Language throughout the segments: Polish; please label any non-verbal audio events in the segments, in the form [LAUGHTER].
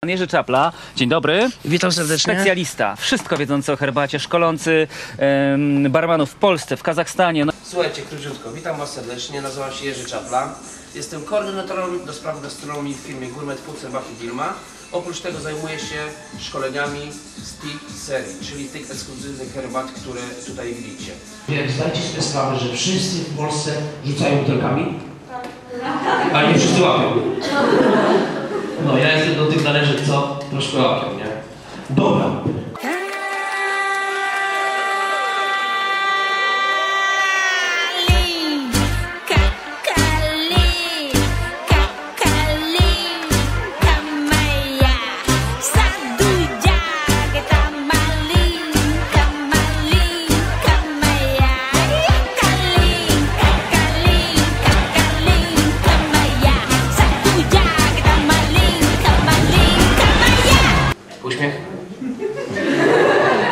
Pan Jerzy Czapla, dzień dobry. Witam serdecznie. Specjalista, wszystko wiedzący o herbacie, szkolący em, barmanów w Polsce, w Kazachstanie. No, Słuchajcie, króciutko, witam Was serdecznie, nazywam się Jerzy Czapla. Jestem koordynatorem do spraw gastronomii w firmie Gourmet Food Serbach i Wilma. Oprócz tego zajmuję się szkoleniami z tych serii, czyli tych ekskluzywnych herbat, które tutaj widzicie. Wiem, zdajcie sobie sprawę, że wszyscy w Polsce rzucają butelkami? Ale nie wszyscy łapią. No, ja jestem do tych należy, co troszkę łapią, nie? Dobra.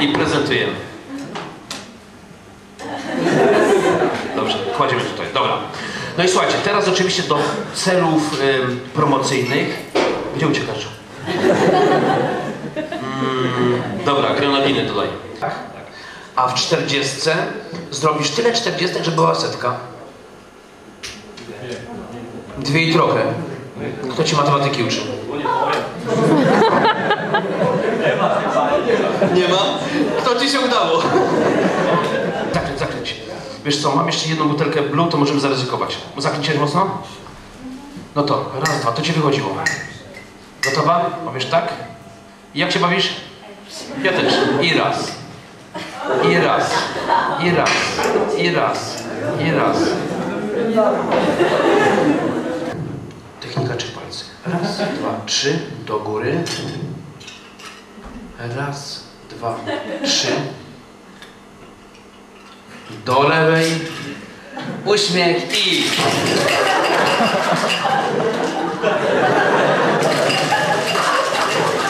I prezentujemy. Dobrze, kładziemy tutaj. Dobra. No i słuchajcie, teraz oczywiście do celów promocyjnych. Gdzie uciekasz? Mm, dobra, grenadiny dodaj. Tak? A w 40 zrobisz tyle 40, żeby była setka. Dwie i trochę. Kto ci matematyki uczy? Nie ma? Kto ci się udało? Zakręć, zakręć. Wiesz co, mam jeszcze jedną butelkę blue, to możemy zaryzykować. Zakręciłeś mocno? No to, raz, dwa, to ci wychodziło. Gotowa? Powiesz tak? Jak się bawisz? Ja też. I raz. I raz. I raz. I raz. I raz. Technika trzy palcy. Raz, dwa, trzy. Do góry. Raz, dwa, trzy. Do lewej. Uśmiech i...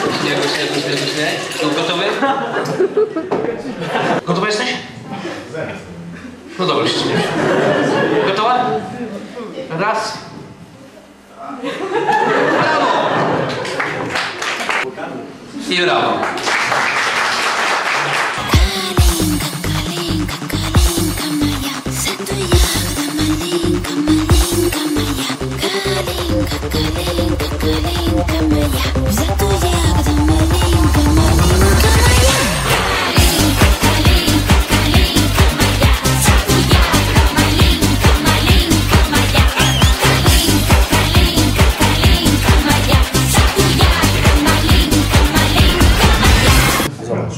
Uśmiech, uśmiech, uśmiech, uśmiech. Gotowy? Gotowy jesteś? No dobra, cię Gotowa? Raz. Brawo! I brawo. Zobacz.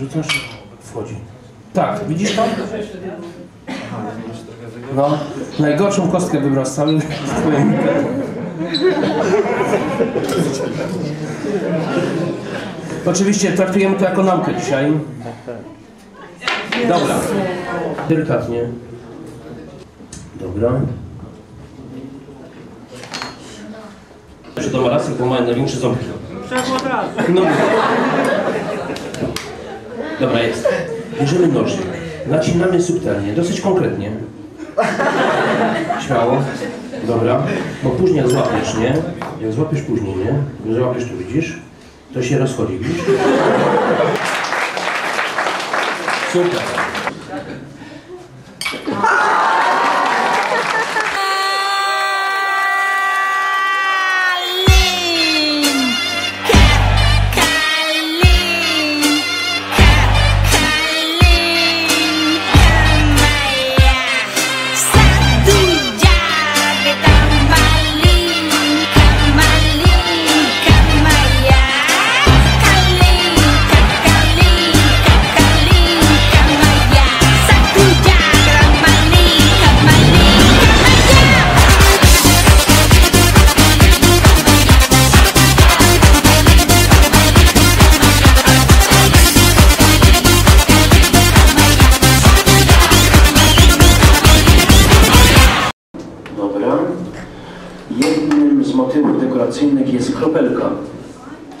Rzucasz, wchodzi. Tak, widzisz tam? No, najgorszą kostkę wybrał z całym swoim. [LAUGHS] Oczywiście traktujemy to jako naukę dzisiaj. Dobra. Delikatnie. Dobra. Że to ma rację, bo ma największe ząbki. No. Dobra, jest. Bierzemy nożyk, nacinamy subtelnie, dosyć konkretnie. Śmiało. Dobra. Bo później jak złapiesz, nie? Jak złapiesz później, nie? Jak złapiesz tu, widzisz? To się rozchodzi, widzisz? Super.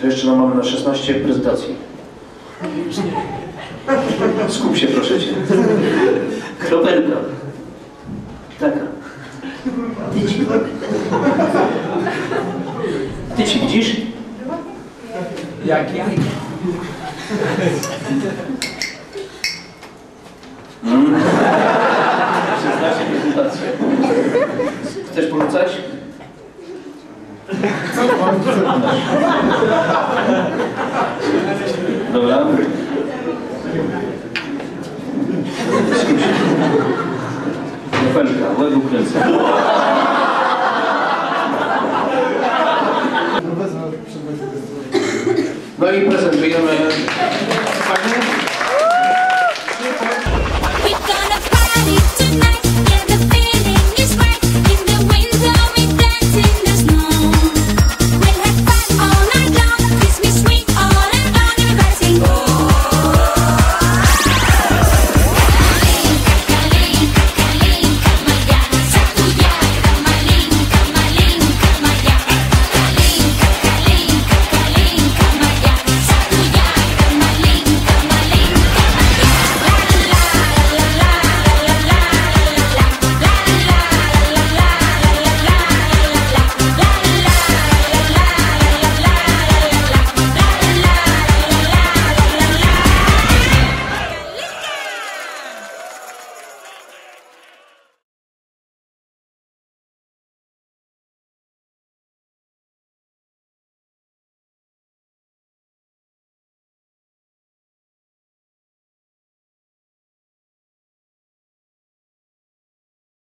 To jeszcze nam mamy na 16 prezentacji. Skup się proszę Cię. Kropelka. Taka. Ty ci, Ty ci widzisz? Jak. Przyznacie prezentację. Chcesz porzucać? Dobra. Nofelka, łeb ukręcę. No?